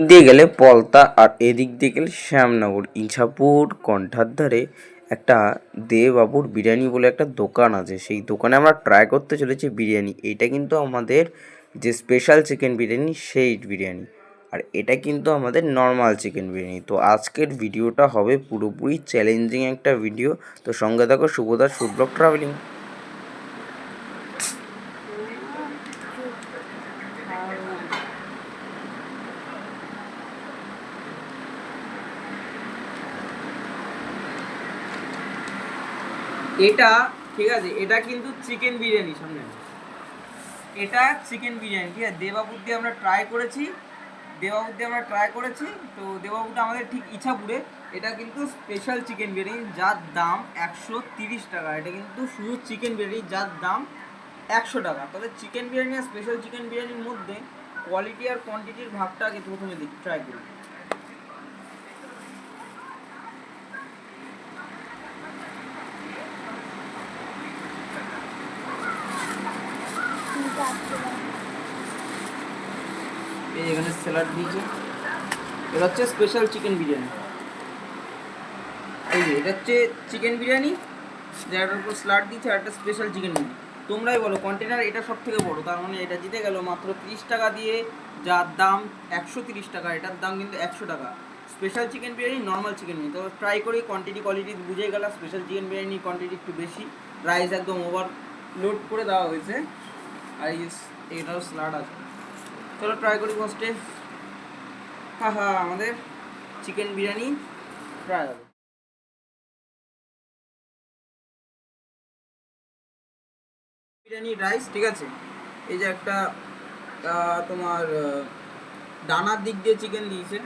দিয়ে গেলে পলতা আর এদিক দিয়ে গেলে শ্যামনগর। ইছাপুর কণ্ঠার ধারে একটা দেবাবুর বিরিয়ানি বলে একটা দোকান আছে। সেই দোকানে আমরা ট্রাই করতে চলেছি বিরিয়ানি। এইটা কিন্তু আমাদের যে স্পেশাল চিকেন বিরিয়ানি, সেই বিরিয়ানি। আর এটা কিন্তু আমাদের নর্মাল চিকেন বিরিয়ানি। তো আজকের ভিডিওটা হবে পুরোপুরি চ্যালেঞ্জিং একটা ভিডিও তো সঙ্গে থাকো শুভদাস ফুড ব্লগ ট্রাভেলিং এটা, ঠিক আছে, এটা কিন্তু চিকেন বিরিয়ানি, সামনে। এটা চিকেন বিরিয়ানি, ঠিক আছে, দেবাবুর দিয়ে আমরা ট্রাই করেছি, দেবাবুর দিয়ে আমরা ট্রাই করেছি, তো দেবাবুটা আমাদের ঠিক ইছাপুরে। এটা কিন্তু স্পেশাল চিকেন বিরিয়ানি, যার দাম একশো তিরিশ টাকা। এটা কিন্তু শুধু চিকেন বিরিয়ানি, যার দাম একশো টাকা। তবে চিকেন বিরিয়ানি আর স্পেশাল চিকেন বিরিয়ানির মধ্যে কোয়ালিটি আর কোয়ান্টিটির ভাগটা আগে প্রথমে দেখি ট্রাই করি এই এখানে স্যালাড দিয়েছে। এটা হচ্ছে স্পেশাল চিকেন বিরিয়ানি। এই যে, এটা হচ্ছে চিকেন বিরিয়ানি যেটার উপর স্যালাড দিয়েছে, আর একটা স্পেশাল চিকেন বিরিয়ানি। তোমরাই বলো কন্টেনার এটা সব থেকে বড়, তার মানে এটা জিতে গেল মাত্র তিরিশ টাকা দিয়ে, যার দাম একশো তিরিশ টাকা, এটার দাম কিন্তু একশো টাকা। Special chicken biryani normal chicken biryani. তো ট্রাই করি কোয়ান্টিটি কোয়ালিটি বুঝে গেল স্পেশাল চিকেন বিরিয়ানি কোয়ান্টিটি একটু বেশি। রাইস একদম ওভার লোড করে দেওয়া হয়েছে। আর এটাও স্যালাড আছে। চলো ট্রাই করি ফার্স্টে হ্যাঁ হ্যাঁ আমাদের চিকেন বিরিয়ানি ট্রাই হবে। বিরিয়ানি রাইস ঠিক আছে? এই যে একটা তোমার ডানার দিক দিয়ে চিকেন দিয়েছে।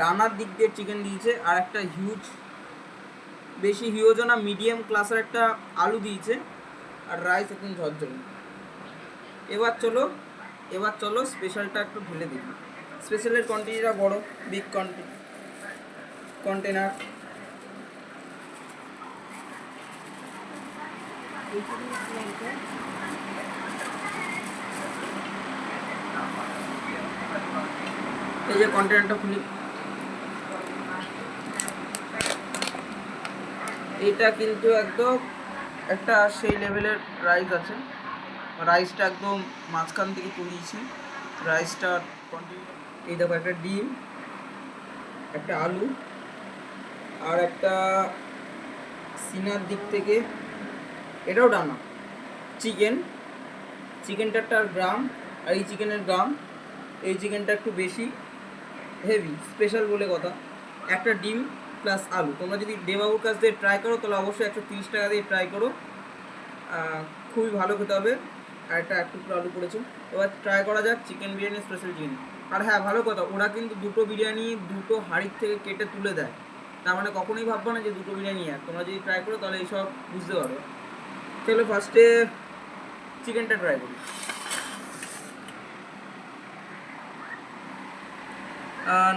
ডানার দিক দিয়ে চিকেন দিয়েছে, আর একটা হিউজ বেশি হিউজও না মিডিয়াম ক্লাসের একটা আলু দিয়েছে। আর রাইস একদম ঝরঝরে। এবার চলো এবার চলো স্পেশালটা একটু ঢেলে দিই। স্পেশালের কোয়ান্টিটিটা বড় বিগ কোয়ান্টিটি কন্টেনার এই যে কন্টেনারটা খুলি। এটা কিন্তু একদম একটা সেই লেভেলের রাইস আছে। রাইসটা একদম মাঝখান থেকে তুলিয়েছি কোয়ান্টিটি এই দেখো, একটা ডিম, একটা আলু, আর একটা সিনার দিক থেকে, এটাও ডানা চিকেন। চিকেনটার গ্রাম, আর এই চিকেনের গ্রাম, এই চিকেনটা একটু বেশি হেভি স্পেশাল বলে কথা। একটা ডিম প্লাস আলু। তোমরা যদি দেবাবুর কাছ দিয়ে ট্রাই করো, তাহলে অবশ্যই একশো তিরিশ টাকা দিয়ে ট্রাই করো। খুবই ভালো খেতে হবে। আর একটা এক টুকরো আলু করেছে। এবার ট্রাই করা যাক চিকেন বিরিয়ানি স্পেশাল চিকেন আর হ্যাঁ ভালো কথা, ওরা কিন্তু দুটো বিরিয়ানি দুটো হাঁড়ির থেকে কেটে তুলে দেয়। তার মানে কখনোই ভাববো না যে দুটো বিরিয়ানি এক। তোমরা যদি ট্রাই করো, তাহলে এইসব বুঝতে পারো চলো ফার্স্টে চিকেনটা ট্রাই করি।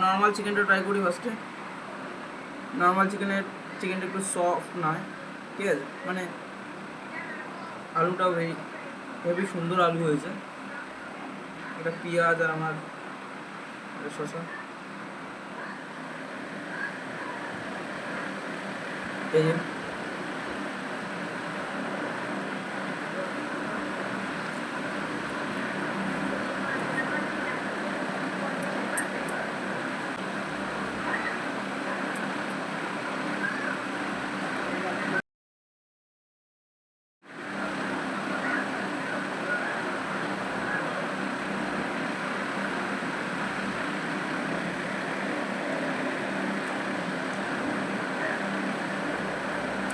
নর্মাল চিকেনটা ট্রাই করি ফার্স্টে নর্মাল চিকেনের চিকেনটা একটু সফট নয়। ঠিক আছে? মানে আলুটাও হেভি হেভি সুন্দর আলু হয়েছে। এটা পেঁয়াজ আর আমার শশা এই যে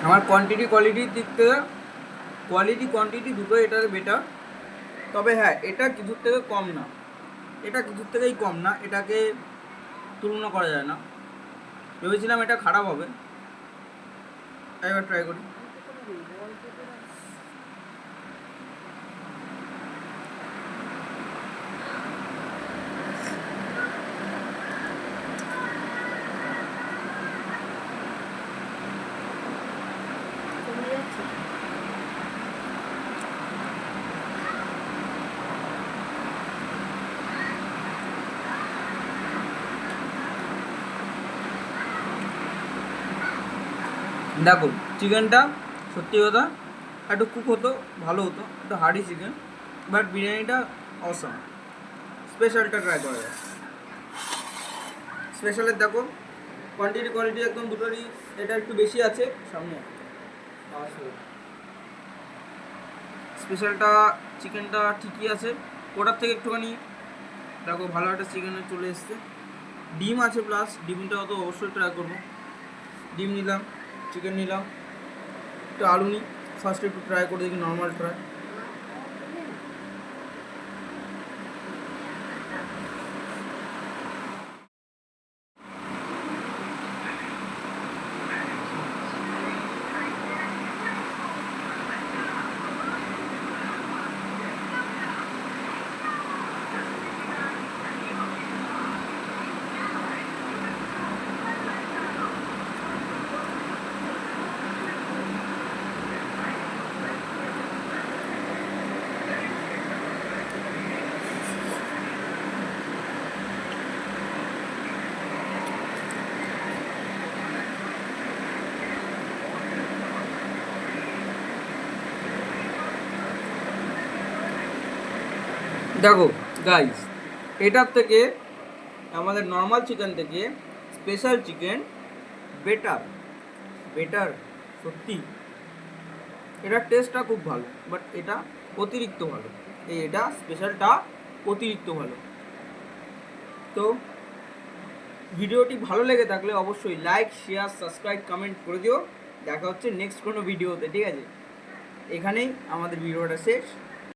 আমার কোয়ান্টিটি কোয়ালিটির দিক থেকে কোয়ালিটি কোয়ান্টিটি দুটো এটার বেটার তবে হ্যাঁ এটা কিছুর থেকে কম না। এটা কিছুর থেকেই কম না, এটাকে তুলনা করা যায় না। ভেবেছিলাম এটা খারাপ হবে। এবার ট্রাই করি। দেখো, চিকেনটা সত্যি কথা একটু কুক হতো, ভালো হতো, একটু হার্ডি চিকেন বাট বিরিয়ানিটা অসম স্পেশালটা ট্রাই করা যায়। স্পেশালের দেখো কোয়ান্টিটি কোয়ালিটি একদম দুটোরই, এটা একটু বেশি আছে, সামনে। স্পেশালটা চিকেনটা ঠিকই আছে। ওটার থেকে একটুখানি, দেখো, ভালো একটা চিকেনে চলে এসছে। ডিম আছে প্লাস ডিমটা অত অবশ্যই ট্রাই করব। ডিম নিলাম। চিকেন নিলাম। একটু আলু নিই। ফার্স্টে একটু ট্রাই করে দেখি নর্মাল ট্রাই দেখো গাইস এটার থেকে আমাদের নর্মাল চিকেন থেকে স্পেশাল চিকেন বেটার বেটার সত্যি। এটার টেস্টটা খুব ভালো বাট এটা অতিরিক্ত ভালো। এই এটা স্পেশালটা অতিরিক্ত ভালো। তো ভিডিওটি ভালো লেগে থাকলে অবশ্যই লাইক শেয়ার সাবস্ক্রাইব কমেন্ট করে দিও। দেখা হচ্ছে নেক্সট কোনো ভিডিওতে ঠিক আছে? এখানেই আমাদের ভিডিওটা শেষ।